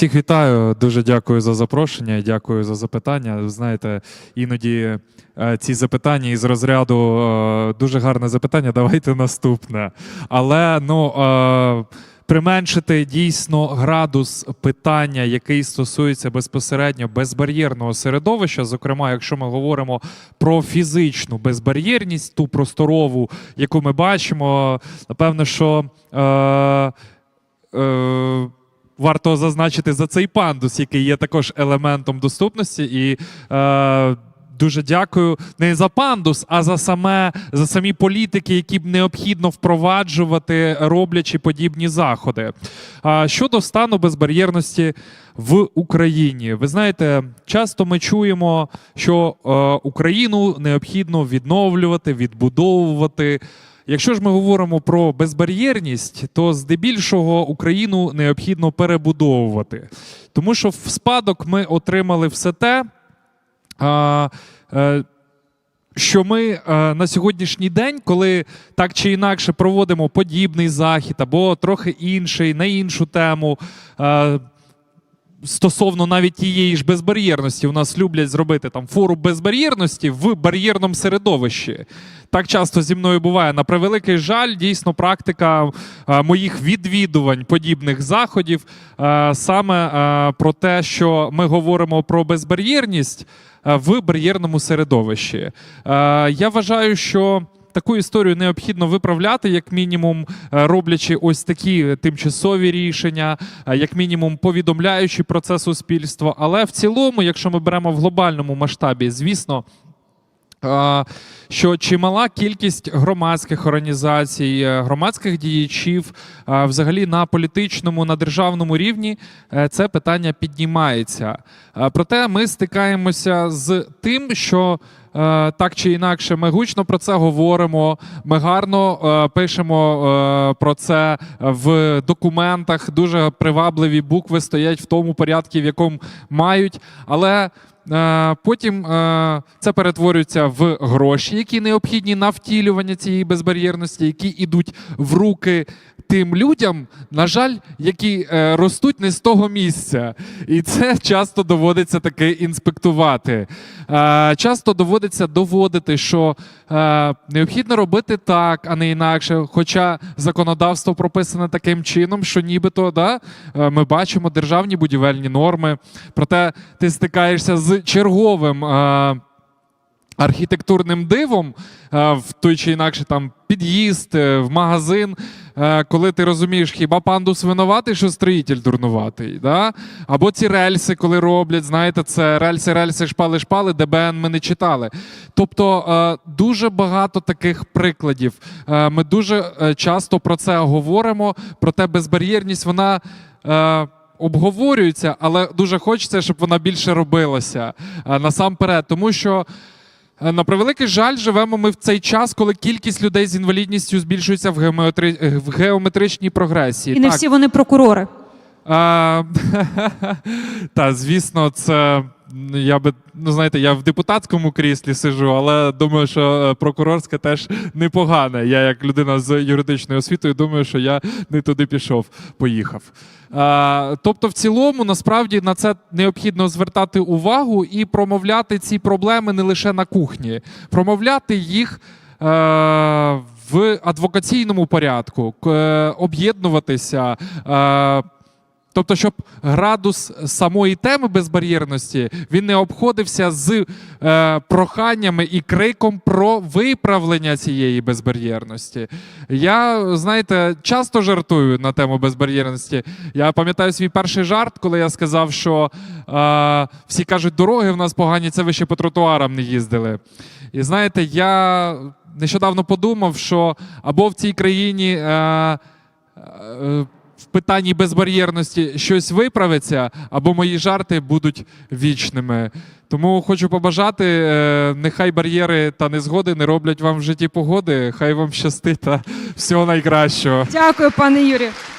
Всіх вітаю, дуже дякую за запрошення і дякую за запитання. Знаєте, іноді е, ці запитання із розряду е, дуже гарне запитання. Давайте наступне. Але ну. Е, Применшити дійсно градус питання, який стосується безпосередньо безбар'єрного середовища. Зокрема, якщо ми говоримо про фізичну безбар'єрність, ту просторову, яку ми бачимо, напевно, що е, е, варто зазначити за цей пандус, який є також елементом доступності. І е, дуже дякую не за пандус, а за саме за самі політики, які б необхідно впроваджувати, роблячи подібні заходи. А щодо стану безбар'єрності в Україні, ви знаєте, часто ми чуємо, що е, Україну необхідно відновлювати, відбудовувати. Якщо ж ми говоримо про безбар'єрність, то здебільшого Україну необхідно перебудовувати, тому що в спадок ми отримали все те. Е, що ми е, на сьогоднішній день, коли так чи інакше проводимо подібний захід або трохи інший, на іншу тему, е, стосовно навіть тієї ж безбар'єрності, у нас люблять зробити там форум безбар'єрності в бар'єрному середовищі. Так часто зі мною буває. На превеликий жаль, дійсно, практика е, моїх відвідувань подібних заходів е, саме е, про те, що ми говоримо про безбар'єрність в бар'єрному середовищі. Я вважаю, що. Таку історію необхідно виправляти, як мінімум, е, роблячи ось такі тимчасові рішення, е, як мінімум повідомляючи про це суспільство. Але в цілому, якщо ми беремо в глобальному масштабі, звісно. Що чимала кількість громадських організацій, е, громадських діячів, е, взагалі на політичному, на державному рівні е, це питання піднімається. Проте ми стикаємося з тим, що так чи інакше ми гучно про це говоримо. Ми гарно пишемо про це в документах. Дуже привабливі букви стоять в тому порядку, в якому мають. Але потім е, це перетворюється в гроші, які необхідні на втілювання цієї безбар'єрності, які йдуть в руки. Тим людям, на жаль, які е, ростуть не з того місця, і це часто доводиться таки інспектувати. Е, часто доводиться доводити, що е, необхідно робити так, а не інакше. Хоча законодавство прописане таким чином, що нібито да, е, ми бачимо державні будівельні норми, проте ти стикаєшся з черговим. Е, архітектурним дивом е, в той чи інакше там під'їзд, е, в магазин, е, коли ти розумієш, хіба пандус винуватий, що строїтель дурнуватий. Да? Або ці рельси, коли роблять, знаєте, це рельси, рельси, шпали, шпали, ДБН ми не читали. Тобто дуже багато таких прикладів. Ми дуже часто про це говоримо, проте безбар'єрність, вона. Е, Обговорюється, але дуже хочеться, щоб вона більше робилася е, насамперед, тому що Е, На превеликий жаль, живемо ми в цей час, коли кількість людей з інвалідністю збільшується в, геометри... е, в геометричній прогресії. І не Так, всі вони прокурори. а, та, звісно, це я би, ну знаєте, я в депутатському кріслі сиджу, але думаю, що е, прокурорське теж непогане. Я, як людина з юридичною освітою, думаю, що я не туди пішов, поїхав. А, тобто, в цілому, насправді на це необхідно звертати увагу і промовляти ці проблеми не лише на кухні, промовляти їх. е, В адвокаційному порядку е, об'єднуватися, е, Тобто, щоб градус самої теми безбар'єрності він не обходився з е, проханнями і криком про виправлення цієї безбар'єрності. Я, знаєте, часто жартую на тему безбар'єрності. Я пам'ятаю свій перший жарт, коли я сказав, що е, всі кажуть, дороги в нас погані, це ви ще по тротуарам не їздили. І знаєте, я нещодавно подумав, що або в цій країні. Е, е, в питанні безбар'єрності щось виправиться, або мої жарти будуть вічними. Тому хочу побажати, е, нехай бар'єри та незгоди не роблять вам в житті погоди. Хай вам щастить та всього найкращого. Дякую, пане Юрію.